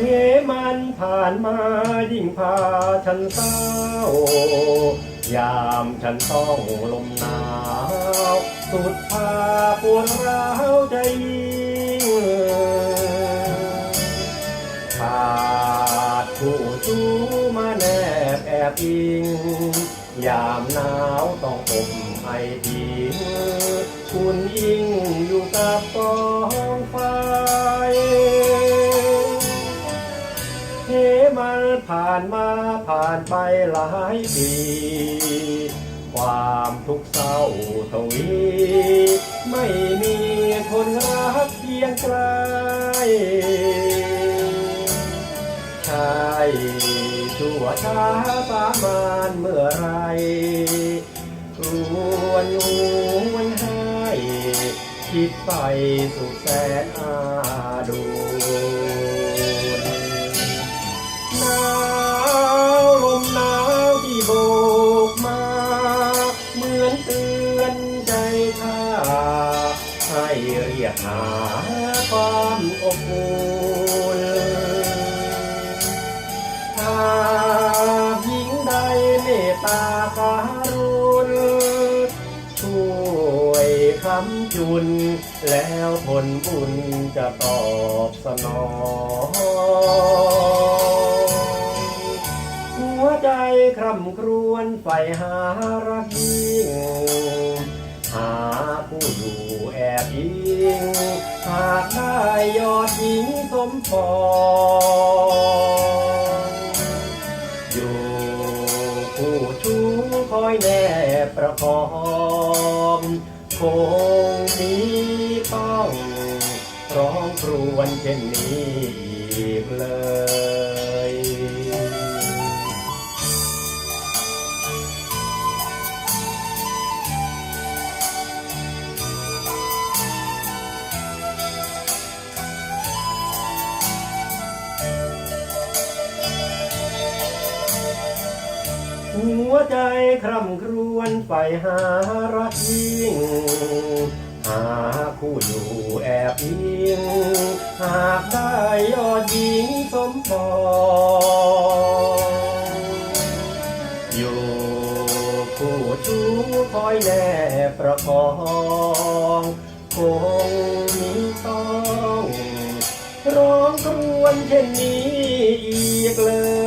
เมันผ่านมายิ่งพาฉันเศร้ายามฉันต้องลมหนาว สุดพาปวดร้าวใจยิ่งขาดผู้ชู้มาแนบแอบอิง ยามหนาวต้องอมไอทิ้งคุณยิ่งอยู่กับกอานมาผ่านไปหลายปี ความทุกข์เศร้าทวี ไม่มีคนรักเคียงไกลใช่ชั่วช้าสามานเมื่อไรรวนงวนให้คิดไปสุดแสนอาดู ยกหาความอบอุ่นถ้าหญิงใดเมตตาการุณช่วยคำจุน แล้วผลบุญจะตอบสนอง หัวใจคร่ำครวญใฝ่หารักยิ่ง ปองอยู่ผู้ชูคอยแนบประคองคงมีต้องร้องครวญเช่นนี้เลย หัวใจคร่ำครวญใฝ่หารักยิ่ง หาคู่อยู่แอบอิง หากได้ยอดหญิงสมปองอยู่คู่ชู้คอยแนบประคองคงมีต้อง ร้องครวญเช่นนี้อีกเลย